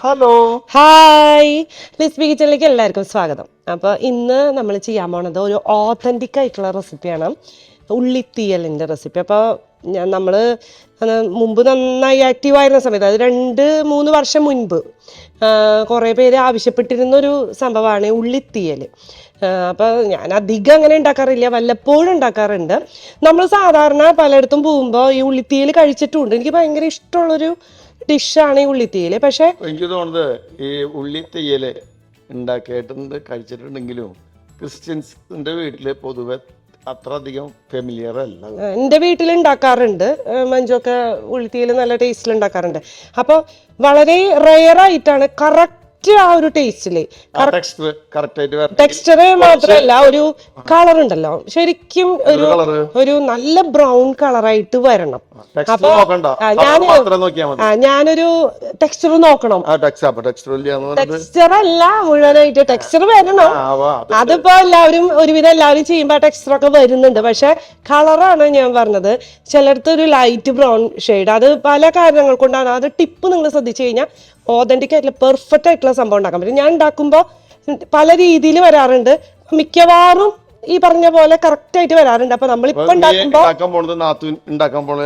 Hello hi Lisby കിച്ചണിലേക്ക് എല്ലാവർക്കും സ്വാഗതം. അപ്പോൾ ഇന്ന് നമ്മൾ ചെയ്യാൻ പോണത് ഒരു ഓത്തന്റിക് ആയിട്ടുള്ള റെസിപ്പിയാണ് ഉള്ളിത്തീയലിന്റെ റെസിപ്പി അപ്പോൾ ഞാൻ നമ്മൾ മുമ്പ് നന്നായി ആക്റ്റീവായിരുന്ന സമയത്ത് അത് രണ്ട് മൂന്ന് വർഷം മുൻപ് കുറേ പേര് ആവശ്യപ്പെട്ടിരുന്ന ആവശ്യപ്പെട്ടിരുന്നൊരു സംഭവമാണ് ഉള്ളിത്തീയൽ അപ്പോൾ ഞാൻ അധികം അങ്ങനെ ഉണ്ടാക്കാറില്ല വല്ലപ്പോഴും ഉണ്ടാക്കാറുണ്ട്. നമ്മൾ സാധാരണ പലയിടത്തും പോകുമ്പോൾ ഈ ഉള്ളിത്തീയൽ കഴിച്ചിട്ടുണ്ട് എനിക്ക് ഭയങ്കര ഇഷ്ടമുള്ളൊരു ഡിഷാണ് ഈ ഉള്ളിത്തീയൽ പക്ഷെ എനിക്ക് തോന്നുന്നത് ഈ ഉള്ളി തെയ്യൽ ഉണ്ടാക്കിയിട്ടുണ്ട് കഴിച്ചിട്ടുണ്ടെങ്കിലും ക്രിസ്ത്യൻസിന്റെ വീട്ടിൽ പൊതുവെ അത്ര അധികം ഫെമിലിയർ അല്ല. എന്റെ വീട്ടിൽ ഉണ്ടാക്കാറുണ്ട്. മഞ്ചൊക്കെ ഉള്ളിത്തീയിൽ നല്ല ടേസ്റ്റിൽ ഉണ്ടാക്കാറുണ്ട്. അപ്പോൾ വളരെ റെയർ ആയിട്ടാണ് കറക്റ്റ് ആ ഒരു ടേസ്റ്റിൽ കറക്റ്റ് ടെക്സ്ചർ മാത്രമല്ല ഒരു കളർ ഉണ്ടല്ലോ. ശരിക്കും ഒരു ഒരു നല്ല ബ്രൗൺ കളറായിട്ട് വരണം. അപ്പൊ ആ ഞാനൊരു ടെക്സ്ചർ നോക്കണം. ടെക്സ്ചർ അല്ല മുഴുവനായിട്ട് ടെക്സ്ചർ വരണം. അതിപ്പോ എല്ലാവരും ഒരുവിധം എല്ലാവരും ചെയ്യുമ്പോ ടെക്സ്ചർ ഒക്കെ വരുന്നുണ്ട്. പക്ഷെ കളറാണ് ഞാൻ പറഞ്ഞത്. ചിലടത്ത് ഒരു ലൈറ്റ് ബ്രൗൺ ഷെയ്ഡ് അത് പല കാരണങ്ങൾ കൊണ്ടാണ്. അത് ടിപ്പ് നിങ്ങൾ ശ്രദ്ധിച്ചു കഴിഞ്ഞാൽ ഓതന്റിക് ആയിട്ടുള്ള പെർഫെക്റ്റ് ആയിട്ടുള്ള സംഭവം ഉണ്ടാക്കാൻ പറ്റും. ഞാൻ ഉണ്ടാക്കുമ്പോൾ പല രീതിയിൽ വരാറുണ്ട്. മിക്കവാറും ഈ പറഞ്ഞ പോലെ കറക്റ്റ് ആയിട്ട് വരാറുണ്ട്. അപ്പൊ നമ്മളിപ്പോ നീ ഉണ്ടാക്കുമ്പോ ഉണ്ടാക്കാൻ പോണത് നാത്തൂൻ ഉണ്ടാക്കാൻ പോണ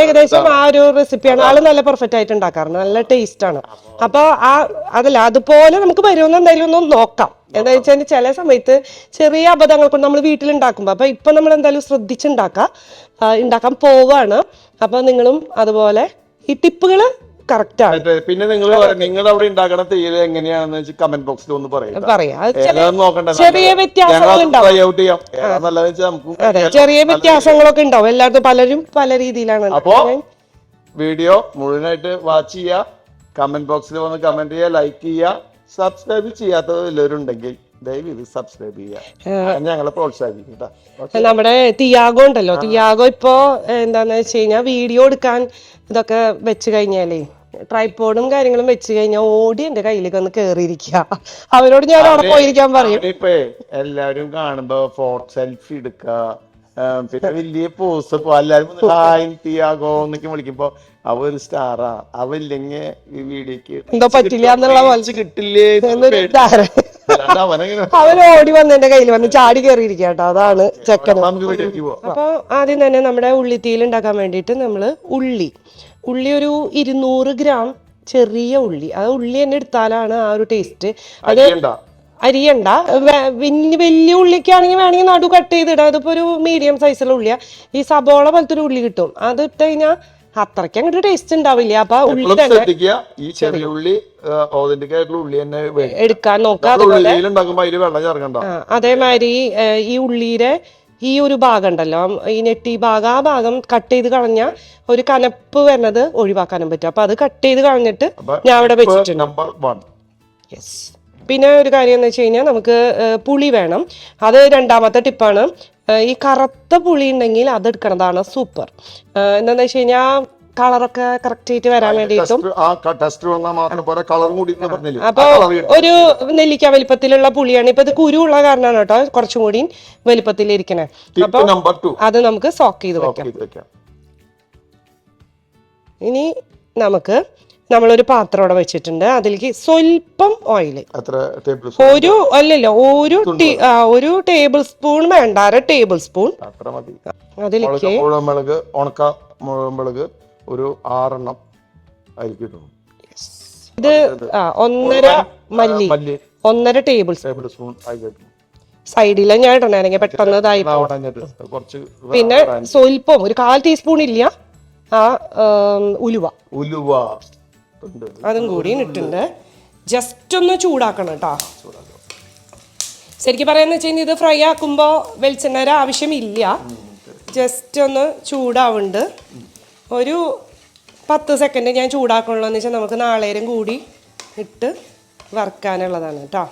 ഏകദേശം ആ ഒരു റെസിപ്പിയാണ് ആൾ നല്ല പെർഫെക്റ്റ് ആയിട്ട് ഉണ്ടാക്കാറുണ്ട്. നല്ല ടേസ്റ്റ് ആണ്. അപ്പൊ ആ അതല്ല അതുപോലെ നമുക്ക് വരുമെന്ന് എന്തായാലും ഒന്ന് നോക്കാം. എന്താ വെച്ചാൽ ചില സമയത്ത് ചെറിയ അബദ്ധങ്ങൾ കൊണ്ട് നമ്മൾ വീട്ടിൽ ഉണ്ടാക്കുമ്പോ അപ്പൊ ഇപ്പൊ നമ്മൾ എന്തായാലും ശ്രദ്ധിച്ചുണ്ടാക്കാം ഉണ്ടാക്കാൻ പോവാണ്. അപ്പൊ നിങ്ങളും അതുപോലെ ഈ ടിപ്പുകൾ കറക്റ്റ് ആണ്. പിന്നെ നിങ്ങൾ നിങ്ങളുടെ അവിടെ ഉണ്ടാക്കണ തെയ്യൽ എങ്ങനെയാണെന്ന് വെച്ച് കമന്റ് ബോക്സിൽ ഒന്ന് പറയാം ചെറിയ- നോക്കണ്ട വ്യത്യാസങ്ങൾ വ്യത്യാസങ്ങളൊക്കെ ഉണ്ടാവും. എല്ലായിടത്തും പലരും പല രീതിയിലാണ് അപ്പോ വീഡിയോ മുഴുവനായിട്ട് വാച്ച് ചെയ്യുക കമന്റ് ബോക്സിൽ വന്ന് കമന്റ് ചെയ്യുക ലൈക്ക് ചെയ്യുക സബ്സ്ക്രൈബ് ചെയ്യാത്തത് സബ്സ്ക്രൈബ് ചെയ്യുക ഞങ്ങളെ പ്രോത്സാഹിപ്പിക്കും കേട്ടോ നമ്മുടെ തിയാഗോ ഉണ്ടല്ലോ. തിയാഗോ ഇപ്പോ എന്താന്ന് വെച്ച് കഴിഞ്ഞാൽ വീഡിയോ എടുക്കാൻ ഇതൊക്കെ വെച്ച് കഴിഞ്ഞാലേ ട്രൈപ്പോഡും കാര്യങ്ങളും വെച്ച് കഴിഞ്ഞാൽ ഓടി എന്റെ കയ്യിലേക്ക് വന്ന് കേറിയിരിക്കുക അവരോട് ഞാൻ അവിടെ പോയിരിക്കാൻ പറയും. ഇപ്പേ എല്ലാവരും കാണുമ്പോ ഫോട്ടോ സെൽഫി എടുക്ക. പിന്നെ വലിയ പോസ് എല്ലാരും ഹായ് തിയാഗോ എന്നൊക്കെ വിളിക്കുമ്പോ അവ ഒരു സ്റ്റാറാ അവല്ലെങ്കിൽ വീഡിയോക്ക് എന്തോ പറ്റില്ല എന്നുള്ള പോലെ. കിട്ടില്ലേ? അവൻ ഓടി വന്ന് എന്റെ കയ്യിൽ വന്ന് ചാടി കയറിയിരിക്കുക കേട്ടോ. അതാണ് ചെക്കൻ അപ്പൊ ആദ്യം തന്നെ നമ്മുടെ ഉള്ളിത്തീയിൽ ഉണ്ടാക്കാൻ വേണ്ടിയിട്ട് നമ്മൾ ഉള്ളി. ഉള്ളി ഒരു ഇരുന്നൂറ് ഗ്രാം ചെറിയ ഉള്ളി. അത് ഉള്ളി തന്നെ എടുത്താലാണ് ആ ഒരു ടേസ്റ്റ് അത് അരിയണ്ട. വലിയ വലിയ ഉള്ളിക്കാണെങ്കിൽ വേണമെങ്കിൽ നടു കട്ട് ചെയ്തിടാം. അതിപ്പോ ഒരു മീഡിയം സൈസുള്ള ഉള്ളിയാ. ഈ സബോള പോലത്തെ ഒരു ഉള്ളി കിട്ടും. അത് ഇട്ട് കഴിഞ്ഞാൽ അത്രയ്ക്ക് അങ്ങോട്ട് ടേസ്റ്റ് ഉണ്ടാവില്ല. അപ്പൊ ഉള്ളി ശ്രദ്ധിക്കുക. ഈ ചെറിയ ഉള്ളി ഓതന്റിക് ആയിട്ടുള്ള ഉള്ളി തന്നെ എടുക്കാൻ നോക്കാം അതേമാതിരി ഈ ഉള്ളിയുടെ ഈ ഒരു ഭാഗം ഉണ്ടല്ലോ ഈ നെറ്റി ഭാഗം ആ ഭാഗം കട്ട് ചെയ്ത് കളഞ്ഞാൽ ഒരു കനപ്പ് വരുന്നത് ഒഴിവാക്കാനും പറ്റും. അപ്പൊ അത് കട്ട് ചെയ്ത് കളഞ്ഞിട്ട് ഞാൻ അവിടെ വെച്ചിട്ടുണ്ട്. യെസ് പിന്നെ ഒരു കാര്യം എന്ന് വെച്ച് കഴിഞ്ഞാൽ നമുക്ക് പുളി വേണം. അത് രണ്ടാമത്തെ ടിപ്പാണ് ഈ കറുത്ത പുളി ഉണ്ടെങ്കിൽ അത് എടുക്കണതാണ് സൂപ്പർ എന്താണെന്ന് വെച്ച് കഴിഞ്ഞാൽ കളറൊക്കെ കറക്റ്റ് ആയിട്ട് വരാൻ വേണ്ടിയിട്ടും. ആ ടെസ്റ്റ് വന്നാൽ മാത്രം പോലെ കളറും കൂടി പറഞ്ഞില്ലേ? അപ്പൊ ഒരു നെല്ലിക്ക വലിപ്പത്തിലുള്ള പുളിയാണ്. ഇപ്പൊ ഇത് കുരു ഉള്ള കാരണമാണ് കേട്ടോ കുറച്ചും കൂടി വലിപ്പത്തിൽ ഇരിക്കണേ അപ്പൊ അത് നമുക്ക് സോക്ക് ചെയ്ത് വെക്കാം. ഇനി നമുക്ക് നമ്മളൊരു പാത്രം അവിടെ വെച്ചിട്ടുണ്ട്. അതിലേക്ക് സ്വല്പം ഓയിൽ ഒരു അല്ലല്ല ഒരു ഒരു ടേബിൾ സ്പൂൺ വേണ്ട അര ടേബിൾ സ്പൂൺ അതിലേക്ക് മുളക് ഉണക്ക മുഴുവൻമുളക് ഒരു ആറെണ്ണം ആയിരിക്കും ഇടും. ഇത് ഒന്നര മല്ലി. ഒന്നര ടേബിൾ ടേബിൾ സ്പൂൺ ആയിരിക്കും സൈഡിൽ ഞാൻ ഇടണേ. പെട്ടെന്ന് ഇതായി കുറച്ച് പിന്നെ സ്വൽപ്പം ഒരു കാൽ ടീസ്പൂൺ ഇല്ല. ആ ഉലുവ. ഉലുവ. അതും കൂടി ഇട്ടിട്ടുണ്ട്. ജസ്റ്റ് ഒന്ന് ചൂടാക്കണം കേട്ടോ ശരിക്കും പറയാന്ന് വെച്ച് കഴിഞ്ഞാൽ ഇത് ഫ്രൈ ആക്കുമ്പോൾ വെളിച്ചെണ്ണയുടെ ആവശ്യമില്ല ജസ്റ്റ് ഒന്ന് ചൂടാവുന്നുണ്ട് ഒരു പത്ത് സെക്കൻഡ് ഞാൻ ചൂടാക്കണമെന്ന് വെച്ചാൽ നമുക്ക് നാളേരം കൂടി ഇട്ട് വറുക്കാനുള്ളതാണ് കേട്ടോ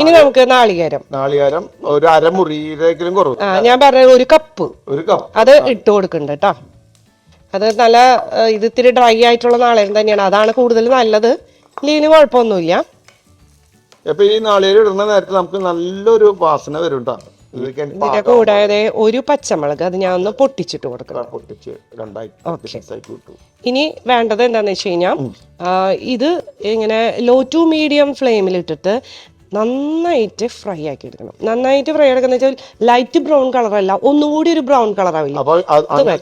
ഇനി നമുക്ക് നാളികേരം. നാളികേരം ഒരു അരമുറിയിലേക്കും കുറവ്. ആ ഞാൻ പറഞ്ഞ ഒരു കപ്പ്. ഒരു കപ്പ്. അത് ഇട്ട് കൊടുക്കുന്നുണ്ട് കേട്ടോ അത് നല്ല ഇത് ഇത്തിരി ഡ്രൈ ആയിട്ടുള്ള നാളേരം തന്നെയാണ്. അതാണ് കൂടുതൽ നല്ലത്. ഇല്ലെങ്കിൽ കുഴപ്പമൊന്നുമില്ല. അപ്പൊ ഈ നാളികേരം ഇടുന്ന നേരത്തെ നമുക്ക് നല്ലൊരു വാസന വരും കേട്ടോ ഇതിന്റെ കൂടാതെ ഒരു പച്ചമുളക് അത് ഞാൻ ഒന്ന് പൊട്ടിച്ചിട്ട് കൊടുക്കണം. പൊട്ടിച്ച് രണ്ടായിട്ട് ഇനി വേണ്ടത് എന്താണെന്ന് വെച്ച് കഴിഞ്ഞാൽ ഇത് ഇങ്ങനെ ലോ ടു മീഡിയം ഫ്ലെയിമിൽ ഇട്ടിട്ട് നന്നായിട്ട് ഫ്രൈ ആക്കി എടുക്കണം. നന്നായിട്ട് ഫ്രൈ എടുക്കുന്ന വെച്ചാൽ ലൈറ്റ് ബ്രൗൺ കളറല്ല ഒന്നുകൂടി ഒരു ബ്രൗൺ കളർ ആവില്ല. അങ്ങനെ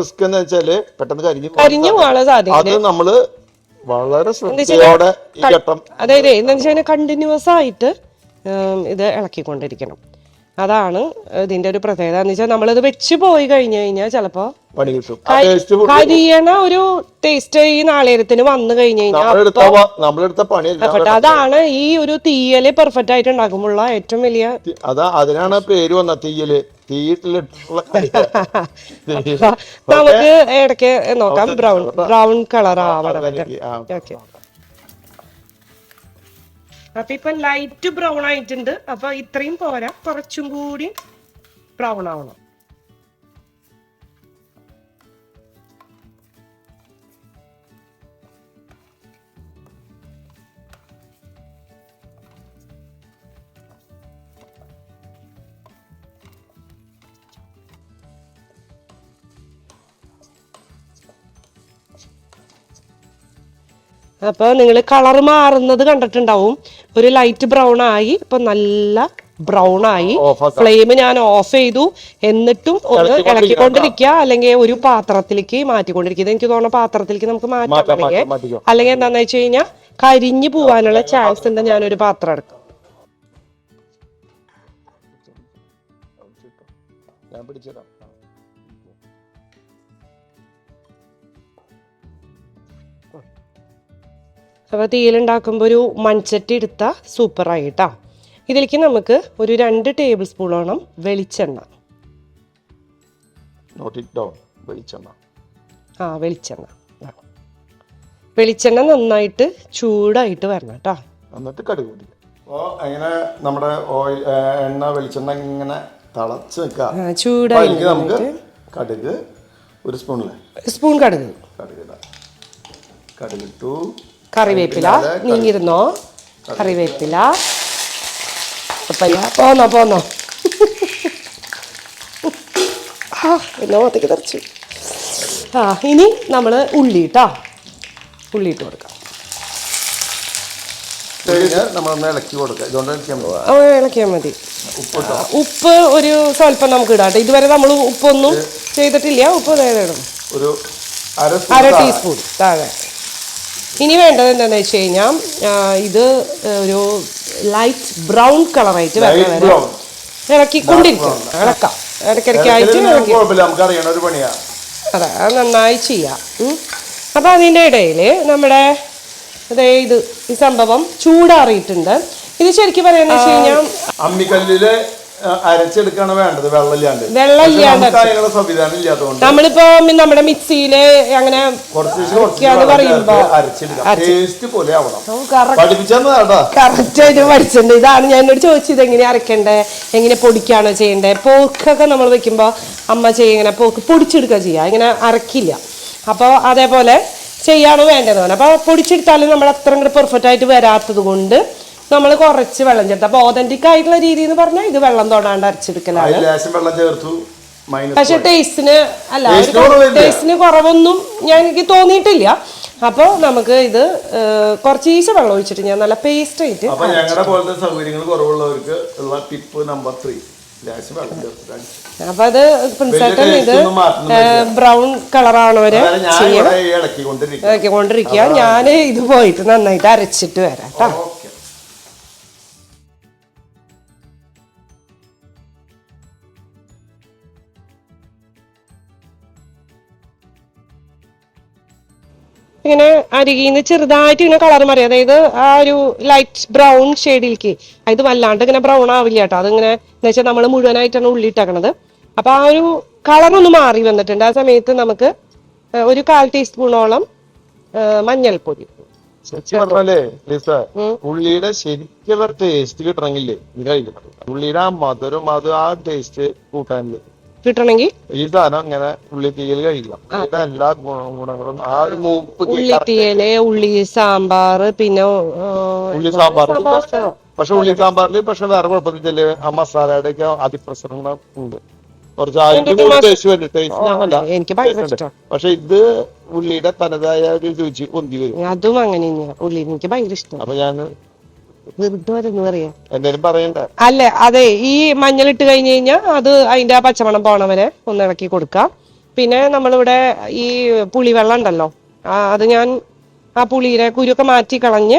റിസ്ക് എന്ന് വെച്ചാൽ പെട്ടെന്ന് കരിഞ്ഞു. കരിഞ്ഞു പോകാനുള്ള സാധ്യത അത് നമ്മൾ വളരെ ശ്രദ്ധയോടെ അതായത് എന്താ വെച്ചാൽ കണ്ടിന്യൂസ് ആയിട്ട് ഇത് ഇളക്കിക്കൊണ്ടിരിക്കണം. അതാണ് ഇതിന്റെ ഒരു പ്രത്യേകത. എന്ന് വെച്ചാൽ നമ്മളിത് വെച്ച് പോയി കഴിഞ്ഞു കഴിഞ്ഞാൽ ചിലപ്പോ കരിയണ ഒരു ടേസ്റ്റ് ഈ നാളേരത്തിന് വന്നു കഴിഞ്ഞു കഴിഞ്ഞാൽ അതാണ് ഈ ഒരു തീയൽ പെർഫെക്റ്റ് ആയിട്ട് ഉണ്ടാക്കുമ്പോഴുള്ള ഏറ്റവും വലിയ അതാ അതിനാണ് പേര് വന്ന തീയൽ. നമുക്ക് ഇടയ്ക്ക് നോക്കാം. ബ്രൗൺ ബ്രൗൺ കളർ ആവണം ഓക്കെ. അപ്പൊ ഇപ്പൊ ലൈറ്റ് ബ്രൗൺ ആയിട്ടുണ്ട്. അപ്പൊ ഇത്രയും പോരാ. കുറച്ചും കൂടി ബ്രൗൺ ആവണം. അപ്പൊ നിങ്ങൾ കളർ മാറുന്നത് കണ്ടിട്ടുണ്ടാവും. ഒരു ലൈറ്റ് ബ്രൗൺ ആയി ഇപ്പൊ നല്ല ബ്രൗൺ ആയി. ഫ്ലെയിം ഞാൻ ഓഫ് ചെയ്തു. എന്നിട്ടും ഒന്ന് ഇളക്കിക്കൊണ്ടിരിക്കുക. അല്ലെങ്കിൽ ഒരു പാത്രത്തിലേക്ക് മാറ്റിക്കൊണ്ടിരിക്കുക. എനിക്ക് തോന്നുന്ന പാത്രത്തിലേക്ക് നമുക്ക് മാറ്റാൻ മാറ്റാം അല്ലെങ്കിൽ എന്താണെന്ന് വെച്ച് കഴിഞ്ഞാൽ കരിഞ്ഞു പോവാനുള്ള ചാൻസ് ഉണ്ട്. ഞാനൊരു പാത്രം എടുക്കും. ഞാൻ പിടിച്ചതാ അപ്പോൾ തീയിലുണ്ടാക്കുമ്പോൾ ഒരു മൺചട്ടി എടുത്ത സൂപ്പറായിട്ടാ. ഇതിലേക്ക് നമുക്ക് ഒരു രണ്ട് ടേബിൾ സ്പൂണോളം വെളിച്ചെണ്ണ. വെളിച്ചെണ്ണ. ആ വെളിച്ചെണ്ണ. വെളിച്ചെണ്ണ നന്നായിട്ട് ചൂടായിട്ട് വരണം കേട്ടോ. എന്നിട്ട് കടുക് പൊടിക്കുക അപ്പോൾ അങ്ങനെ നമ്മുടെ ഓയിൽ എണ്ണ വെളിച്ചെണ്ണ ഇങ്ങനെ തിളച്ച് നിൽക്കുക ചൂടായി നമുക്ക് കടുക് ഒരു സ്പൂണില്ലേ സ്പൂൺ കടുക്. കടുക് കടുകിട്ടു കറിവേപ്പില നീങ്ങിരുന്നോ കറിവേപ്പില. പോന്നോ? പോന്നോ ആ എന്നെ മൊത്തക്ക് തെറിച്ചു. ആ ഇനി നമ്മൾ ഉള്ളി ഇട്ടാ ഉള്ളി ഇട്ട് കൊടുക്കാം. ഇളക്കിയാൽ മതി. ഉപ്പ് ഒരു സ്വല്പം നമുക്ക് ഇടാം ഇതുവരെ നമ്മൾ ഉപ്പൊന്നും ചെയ്തിട്ടില്ല. ഉപ്പ് ഇടണം ഒരു അര അര സ്പൂൺ ടീസ്പൂൺ താഴെ. ഇനി വേണ്ടത് എന്താണെന്ന് വെച്ച് കഴിഞ്ഞാൽ ഇത് ഒരു ലൈറ്റ് ബ്രൗൺ കളറായിട്ട് വരണം വരെ ബ്രൗൺ ഇളക്കിക്കൊണ്ടിരിക്കും ഇളക്കാം. ഇടയ്ക്കിടയ്ക്കായിട്ട് ഇളക്കി. അതെ അത് നന്നായി ചെയ്യാം. അപ്പൊ അപ്പോൾ അതിന്റെ ഇടയിൽ നമ്മുടെ ദേ ഇത് ഈ സംഭവം ചൂടാറിയിട്ടുണ്ട്. ഇത് ശരിക്കും പറയാന്ന് വെച്ച് കഴിഞ്ഞാൽ അമ്മിക്കല്ലിൽ അരച്ചെടുക്കാണ് വേണ്ടത് വെള്ളമില്ലാണ്ട്. വെള്ളം പക്ഷെ ഇല്ലാണ്ട് നമുക്ക് സംവിധാനം ഇല്ലാത്തതുകൊണ്ട് നമ്മളിപ്പോ നമ്മുടെ മിക്സിയിൽ അങ്ങനെ പഠിച്ചിട്ടുണ്ട്. ഇതാണ് ഞാൻ എന്നോട് ചോദിച്ചത് എങ്ങനെ അരക്കണ്ടേ? എങ്ങനെ പൊടിക്കാണോ ചെയ്യണ്ടേ? പോക്കൊക്കെ നമ്മൾ വെക്കുമ്പോ അമ്മ ചെയ്യ ഇങ്ങനെ പോക്ക് പൊടിച്ചെടുക്കുക ചെയ്യാ. ഇങ്ങനെ അരക്കില്ല. അപ്പോൾ അതേപോലെ ചെയ്യാണോ വേണ്ടത് അപ്പോൾ പൊടിച്ചെടുത്താലും നമ്മൾ അത്ര പെർഫെക്റ്റ് ആയിട്ട് വരാത്തത് കൊണ്ട് നമ്മൾ കുറച്ച് വെള്ളം ചേർത്ത്. അപ്പൊ ഓതന്റിക് ആയിട്ടുള്ള രീതി എന്ന് പറഞ്ഞാൽ ഇത് വെള്ളം തൊടാണ്ട് അരച്ചെടുക്കലാണ്. വെള്ളം ചേർത്തു. പക്ഷെ ടേസ്റ്റിന് അല്ല ടേസ്റ്റിന് കുറവൊന്നും ഞാൻ എനിക്ക് തോന്നിയിട്ടില്ല. അപ്പോൾ നമുക്ക് ഇത് കുറച്ച് ഈശ വെള്ളം ഒഴിച്ചിട്ട് ഞാൻ നല്ല പേസ്റ്റ് ആയിട്ട് അപ്പൊ ഞങ്ങളുടെ പോലത്തെ സൗകര്യങ്ങൾ കുറവുള്ളവർക്ക് ഉള്ള ടിപ്പ് നമ്പർ ത്രീ അപ്പൊ അത് പ്രിൻസേട്ടൻ ഇത്. ബ്രൗൺ കളറാണ് വരെ അതായത് ഞാൻ ഇവിടെ ഇളക്കിക്കൊണ്ടിരിക്കും ഇറക്കിക്കൊണ്ടിരിക്കുക ഞാൻ ഇത് പോയിട്ട് നന്നായിട്ട് അരച്ചിട്ട് വരാം കേട്ടോ ഓക്കെ അരികിൽ നിന്ന് ചെറുതായിട്ട് ഇങ്ങനെ കളർ മാറി. അതായത് ആ ഒരു ലൈറ്റ് ബ്രൗൺ ഷെയ്ഡിലേക്ക് ഇത് വല്ലാണ്ട് ഇങ്ങനെ ബ്രൗൺ ആവില്ല കേട്ടോ. അതിങ്ങനെ എന്ന് വെച്ചാൽ നമ്മൾ മുഴുവനായിട്ടാണ് ഉള്ളി ഇട്ടേക്കണത് അപ്പൊ ആ ഒരു കളർ ഒന്ന് മാറി വന്നിട്ടുണ്ട്. ആ സമയത്ത് നമുക്ക് ഒരു കാൽ ടീസ്പൂണോളം മഞ്ഞൾപ്പൊടി. ശരിക്കും പറഞ്ഞാലേ ലിസ ഉള്ളിയുടെ ശരിക്കുള്ള ടേസ്റ്റ് കിട്ടണമെങ്കിലേ ഇത് കഴിക്കണം ഉള്ളിയുടെ ആ മധുരം അത് ആ ടേസ്റ്റ് കൂട്ടാനില്ല കിട്ടണമെങ്കിൽ ഈ സാധനം ഇങ്ങനെ ഉള്ളി തീയിൽ കഴിക്കാം ഇതിന്റെ എല്ലാ ഗുണ- ഗുണങ്ങളും ആ ഒരു മൂപ്പ് ഉള്ളിത്തീയൽ ഉള്ളി സാമ്പാർ പിന്നെ ഉള്ളി സാമ്പാർ പക്ഷെ ഉള്ളി സാമ്പാറിൽ പക്ഷെ വേറെ കുഴപ്പമില്ല ആ മസാലയുടെ ഒക്കെ അതിപ്രസരണം ഉണ്ട്. കുറച്ച് ടേസ്റ്റ് വരും. ടേസ്റ്റ് ഞാനല്ല എനിക്ക് ഭയങ്കര ഇഷ്ടമാണ് പക്ഷെ ഇത് ഉള്ളിയുടെ തനതായ ഒരു രുചി പൊന്തി വരും. അതും അങ്ങനെ തന്നെയാ ഉള്ളി എനിക്ക് ഭയങ്കര ഇഷ്ടം. അപ്പൊ ഞാൻ പറയാ. എന്തേലും പറയണ്ട. അല്ല അതെ ഈ മഞ്ഞളിട്ട് കഴിഞ്ഞ് കഴിഞ്ഞാൽ അത് അതിന്റെ ആ പച്ചമണം പോണ വരെ ഒന്ന് ഇളക്കി കൊടുക്കാം. പിന്നെ നമ്മളിവിടെ ഈ പുളിവെള്ളം ഉണ്ടല്ലോ ആ, അത് ഞാൻ ആ പുളിയുടെ കുരുക്കെ മാറ്റി കളഞ്ഞ്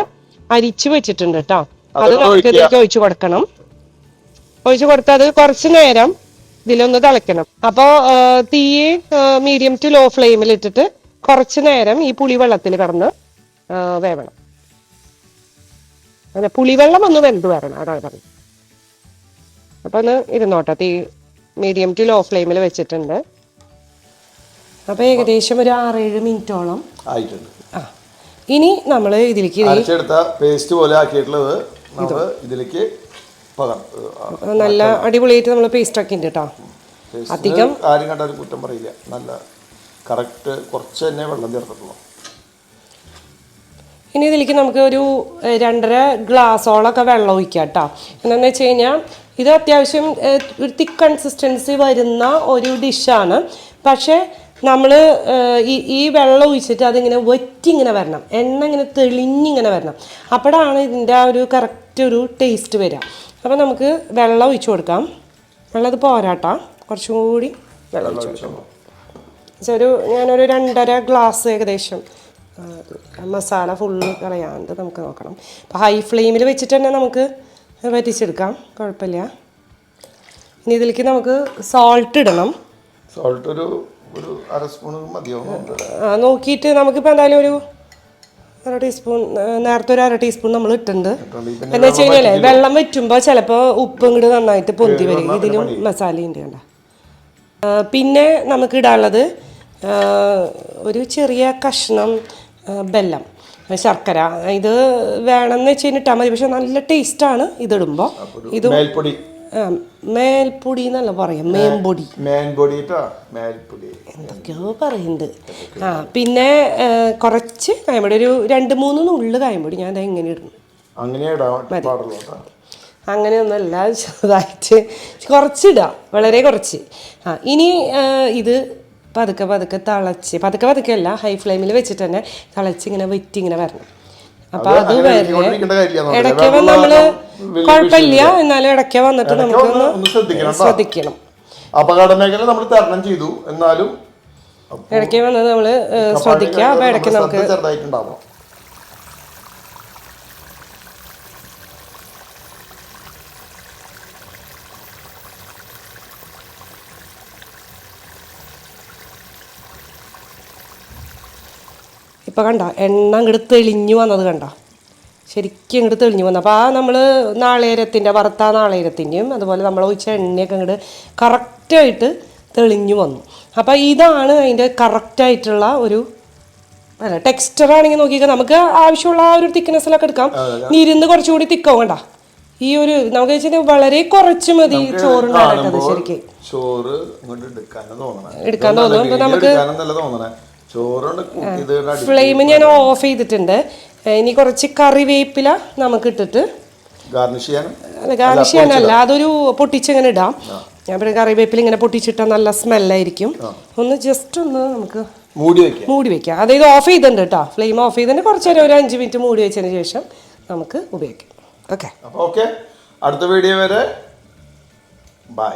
അരിച്ചു വെച്ചിട്ടുണ്ട് കേട്ടോ. അത് അത് നമുക്ക്. ഇതിലേക്ക് ഒഴിച്ചു കൊടുക്കണം. ഒഴിച്ചു കൊടുത്ത് അത് കുറച്ച് നേരം ഇതിലൊന്ന് തിളയ്ക്കണം. അപ്പോ തീ മീഡിയം ടു ലോ ഫ്ലെയിമിൽ ഇട്ടിട്ട് കുറച്ച് നേരം ഈ പുളിവെള്ളത്തിൽ കിടന്ന് ആ, വേവണം. അങ്ങനെ പുളിവെള്ളം ഒന്ന് വെന്ത് വരണം. അതാണ് പറഞ്ഞത്. അപ്പൊ ഒന്ന് ഇരുന്നോട്ടെ. തീ മീഡിയം ടു ലോ ഫ്ലെയിമിൽ വെച്ചിട്ടുണ്ട്. അപ്പൊ ഏകദേശം ഒരു ആറേഴ് മിനിറ്റോളം. ആയിട്ടുണ്ട്. ആ. ഇനി നമ്മൾ ഇതിലേക്ക് ഇത് അരച്ചെടുത്ത പേസ്റ്റ് പോലെ ആക്കിയിട്ടുള്ളത് നമ്മൾ ഇതിലേക്ക് നല്ല അടിപൊളിയായിട്ട് നമ്മൾ പേസ്റ്റ് ആക്കിയിട്ടുണ്ട് കേട്ടോ. അധികം ആരും കണ്ടാലും കുറ്റം പറയില്ല. നല്ല കറക്റ്റ് കുറച്ച് തന്നെ വെള്ളം ചേർത്തിട്ടുള്ളൂ. ഇനി ഇതിലേക്ക് നമുക്ക് ഒരു രണ്ടര ഗ്ലാസോളൊക്കെ വെള്ളം ഒഴിക്കാം കേട്ടോ. എന്താണെന്ന് വെച്ച് കഴിഞ്ഞാൽ ഇത് അത്യാവശ്യം ഒരു തിക്ക് കൺസിസ്റ്റൻസി വരുന്ന ഒരു ഡിഷാണ് പക്ഷേ നമ്മൾ ഈ ഈ വെള്ളം ഒഴിച്ചിട്ട് അതിങ്ങനെ വറ്റി ഇങ്ങനെ വരണം. എണ്ണ ഇങ്ങനെ തെളിഞ്ഞിങ്ങനെ വരണം. അപ്പോഴാണ് ഇതിന്റെ ആ ഒരു കറക്റ്റ് ഒരു ടേസ്റ്റ് വരിക അപ്പോൾ നമുക്ക് വെള്ളം ഒഴിച്ചു കൊടുക്കാം. വെള്ളം ഇത് പോരാട്ടാ കുറച്ചും കൂടി വെള്ളം ഒഴിച്ചു കൊടുക്കാം. ഒരു ഞാനൊരു രണ്ടര ഗ്ലാസ് ഏകദേശം മസാല ഫുള്ള് കളയാണ്ട് നമുക്ക് നോക്കണം. അപ്പോൾ ഹൈ ഫ്ലെയിമിൽ വെച്ചിട്ട് തന്നെ നമുക്ക് വറ്റിച്ചെടുക്കാം. കുഴപ്പമില്ല. ഇനി ഇതിലേക്ക് നമുക്ക് സോൾട്ട് ഇടണം. സോൾട്ട് ഒരു ഒരു അര സ്പൂൺ മതിയാവും ആ, നോക്കിയിട്ട് നമുക്കിപ്പോൾ എന്തായാലും ഒരു അര ടീസ്പൂൺ നേരത്തെ ഒരു അര ടീസ്പൂൺ നമ്മൾ ഇട്ടിട്ടുണ്ട്. എന്താ എന്ന് വെച്ച് കഴിഞ്ഞാലേ വെള്ളം വെറ്റുമ്പോൾ ചിലപ്പോൾ ഉപ്പ് ഇങ്ങോട്ട് നന്നായിട്ട് പൊന്തി വരും. ഇതിലും മസാലയുണ്ട് ഉണ്ട് കണ്ട. പിന്നെ നമുക്ക് ഇടാനുള്ളത് ഒരു ചെറിയ കഷ്ണം ബെല്ലം ശർക്കര ഇത് വേണമെന്ന് വെച്ച് കഴിഞ്ഞിട്ടാൽ മതി. പക്ഷെ നല്ല ടേസ്റ്റാണ് ഇതിടുമ്പോൾ ഇത് മേൽപ്പൊടി. എന്നല്ല പറയാം മേമ്പൊടി. മേൻപൊടി മേൽപ്പൊടി. എന്തൊക്കെയോ പറയുന്നുണ്ട് ആ പിന്നെ കുറച്ച് കായംപൊടി. ഒരു രണ്ട് മൂന്ന് നുള്ളു കായംപൊടി ഞാൻ അത് എങ്ങനെ ഇടുന്നു. അങ്ങനെ അങ്ങനെയൊന്നുമല്ല ചെറുതായിട്ട് കുറച്ചിടാം വളരെ കുറച്ച്. ആ ഇനി ഇത് പതുക്കെ പതുക്കെ തിളച്ച് പതുക്കെ പതുക്കെ അല്ല ഹൈ ഫ്ലെയിമിൽ വെച്ചിട്ട് തന്നെ തിളച്ച് ഇങ്ങനെ വെറ്റി ഇങ്ങനെ വരണം. അപ്പൊ അത് വരെ ഇടയ്ക്ക് നമ്മൾ. കുഴപ്പമില്ല എന്നാലും ഇടയ്ക്ക് വന്നിട്ട് നമുക്ക് നമുക്കൊന്ന് ശ്രദ്ധിക്കണം അപകട മേഖല നമ്മൾ തരണം ചെയ്തു എന്നാലും ഇടയ്ക്ക് വന്നത് നമ്മൾ ശ്രദ്ധിക്കാം ശ്രദ്ധിക്കുക. അപ്പൊ ഇടയ്ക്ക് നമുക്ക് ഇപ്പൊ കണ്ട എണ്ണ അങ്ങോട്ട് തെളിഞ്ഞു വന്നത് കണ്ട? ശരിക്കും ഇങ്ങോട്ട് തെളിഞ്ഞു വന്നു. അപ്പോൾ ആ നമ്മൾ നാളേരത്തിന്റെ വറുത്ത നാളേരത്തിന്റെയും അതുപോലെ നമ്മൾ ഒഴിച്ച എണ്ണയൊക്കെ ഇങ്ങോട്ട് കറക്റ്റായിട്ട് തെളിഞ്ഞു വന്നു. അപ്പോൾ ഇതാണ് അതിന്റെ കറക്റ്റായിട്ടുള്ള ഒരു അല്ല ടെക്സ്ചർ ആണെങ്കിൽ നോക്കിയാൽ നമുക്ക് ആവശ്യമുള്ള ആ ഒരു തിക്നെസ്സിലൊക്കെ എടുക്കാം. ഇരുന്ന് കുറച്ചുകൂടി തിക്കാവും കണ്ട? ഈ ഒരു നമുക്ക് വെച്ചാൽ വളരെ കുറച്ച് മതി ചോറ് ശരിക്കും. ചോറ് എടുക്കാൻ തോന്നും. അപ്പൊ നമുക്ക് ഫ്ലെയിം ഞാൻ ഓഫ് ചെയ്തിട്ടുണ്ട്. ഇനി കുറച്ച് കറിവേപ്പില നമുക്ക് ഇട്ടിട്ട് ഗാർണിഷ് ചെയ്യാനല്ല അതൊരു പൊട്ടിച്ചിങ്ങനെ ഇടാം. ഞാൻ പിന്നെ കറിവേപ്പില ഇങ്ങനെ പൊട്ടിച്ചിട്ടാൽ നല്ല സ്മെല്ലായിരിക്കും. ഒന്ന് ജസ്റ്റ് ഒന്ന് നമുക്ക് മൂടി വെക്കാം. മൂടി വെക്കാം. അതായത് ഓഫ് ചെയ്തിട്ടുണ്ട് കേട്ടോ ഫ്ലെയിം ഓഫ് ചെയ്തിട്ട് കുറച്ച് നേരം ഒരു അഞ്ച് മിനിറ്റ് മൂടി വെച്ചതിന് ശേഷം നമുക്ക് ഉപയോഗിക്കാം. ഓക്കെ ഓക്കെ അടുത്ത വീഡിയോ വരെ. Bye